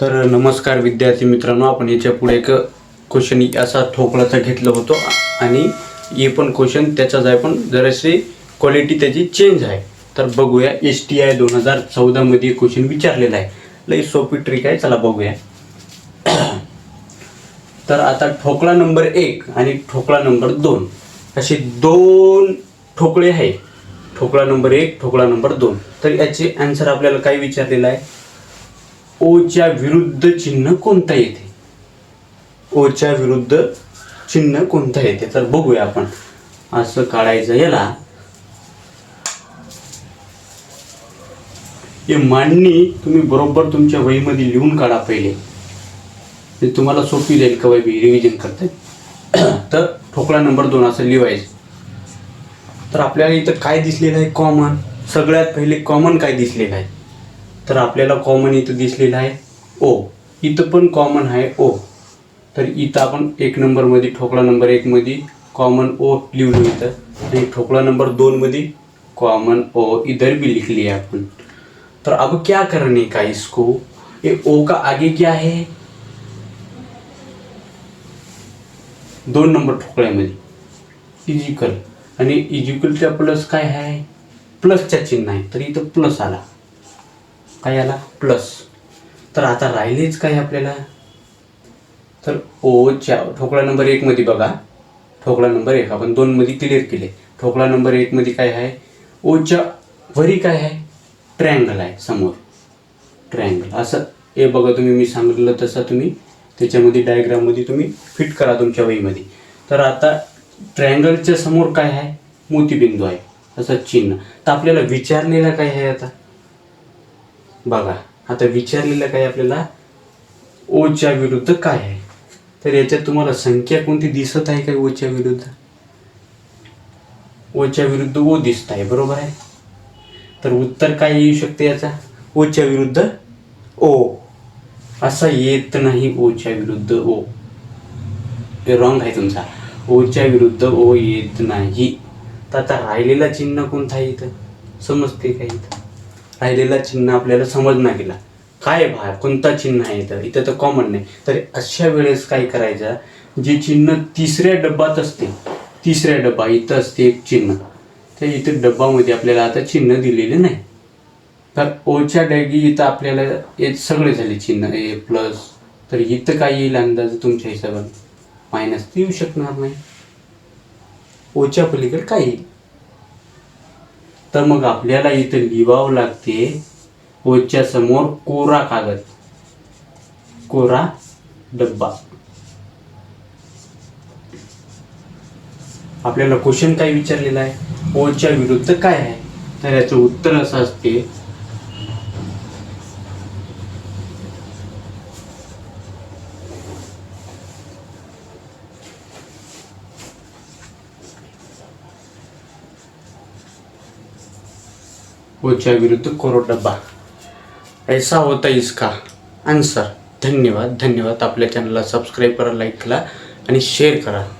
तर नमस्कार विद्यार्थी मित्रांनो आपण याच्यापुढे एक क्वेश्चन असा ठोकळाचा घेतलं होतो आणि हे पण क्वेश्चन त्याचाच आहे पण जराशी क्वालिटी त्याची चेंज आहे. तर बघूया एस टी आय दोन हजार चौदामध्ये क्वेश्चन विचारलेला आहे. लई सोपी ट्रिक आहे चला बघूया. तर आता ठोकळा नंबर एक आणि ठोकळा नंबर दोन. असे दोन ठोकळे आहे. ठोकळा नंबर एक ठोकळा नंबर दोन. तर याचे आन्सर आपल्याला काय विचारलेलं आहे? ओच्या विरुद्ध चिन्ह कोणता येते? ओच्या विरुद्ध चिन्ह कोणता येते? तर बघूया आपण. असं काढायचं याला. हे मांडणी तुम्ही बरोबर तुमच्या वहीमध्ये लिहून काढा पहिले. ते तुम्हाला सोपी जाईल का बी रिव्हिजन करता. तर ठोकळा नंबर दोन असं लिहायचं. तर आपल्याला इथं काय दिसलेलं आहे? कॉमन सगळ्यात पहिले कॉमन काय दिसलेलं आहे? तर आपल्याला कॉमन इथं दिसलेलं आहे ओ इथं पण कॉमन आहे ओ तर इथं आपण एक नंबरमध्ये ठोकळा नंबर एकमध्ये कॉमन ओ लिहून इथं आणि ठोकळा नंबर दोनमध्ये कॉमन ओ इधर भी लिख लिया अपन तर अब क्या करने का इसको? ये ओ का आगे क्या है? दोन नंबर ठोकळ्यामध्ये. इजिकल आणि इजिकलच्या प्लस काय आहे? प्लसच्या चिन्ह आहे. तर इथं प्लस आला. काय आला प्लस तर आता राहिलेच काय आपल्याला? तर ओच्या ठोकळा नंबर एकमध्ये बघा. ठोकळा नंबर एक. आपण दोनमध्ये क्लिअर केले. ठोकळा नंबर एकमध्ये काय आहे? ओच्या वरी काय आहे? ट्रँगल आहे समोर. ट्रँगल असं. हे बघा तुम्ही मी सांगितलं तसं तुम्ही. त्याच्यामध्ये डायग्राममध्ये तुम्ही फिट करा तुमच्या वहीमध्ये. तर आता ट्रँगलच्या समोर काय आहे? मोतीबिंदू आहे. असं चिन्ह. तर आपल्याला विचारलेला काय आहे आता? बघा आता विचारलेलं काय आपल्याला? ओच्या विरुद्ध काय आहे? तर याच्यात तुम्हाला संख्या कोणती दिसत आहे काय ओच्या विरुद्ध? ओच्या विरुद्ध ओ दिसत आहे बरोबर आहे? तर उत्तर काय येऊ शकते याचा? ओच्या विरुद्ध ओ. असा येत नाही ओच्या विरुद्ध ओ. हे रॉंग आहे तुमचा. ओच्या विरुद्ध ओ येत नाही. तर आता राहिलेला चिन्ह कोणता आहे इथं? समजते का इथं? राहिलेला चिन्ह आपल्याला समजणार गेला काय बाहेर? कोणता चिन्ह आहे इथं? इथं तर कॉमन नाही. तर अशा वेळेस काय करायचं? जे चिन्ह तिसऱ्या डब्यात असते तिसऱ्या डब्बा इथं असते एक चिन्ह. तर इथं डब्बामध्ये आपल्याला आता चिन्ह दिलेले नाही. तर ओच्या डॅगी इथं आपल्याला हे सगळे झाले चिन्ह ए प्लस तर इथं काय येईल अंदाज तुमच्या हिशोबाने? मायनस येऊ शकणार नाही. ओच्या पलीकडे काय येईल? तर मग आपल्याला इथं लिहावं लागते ओच्या समोर कोरा कागद. कोरा डब्बा. आपल्याला क्वेश्चन काय विचारलेला आहे? ओच्या विरुद्ध काय आहे? तर याचं उत्तर असं असते ओच्या विरुद्ध कोरो डब्बा. ऐसा होता इसका. आन्सर धन्यवाद. धन्यवाद. आपल्या चॅनलला सबस्क्राईब करा लाईक करा आणि शेअर करा.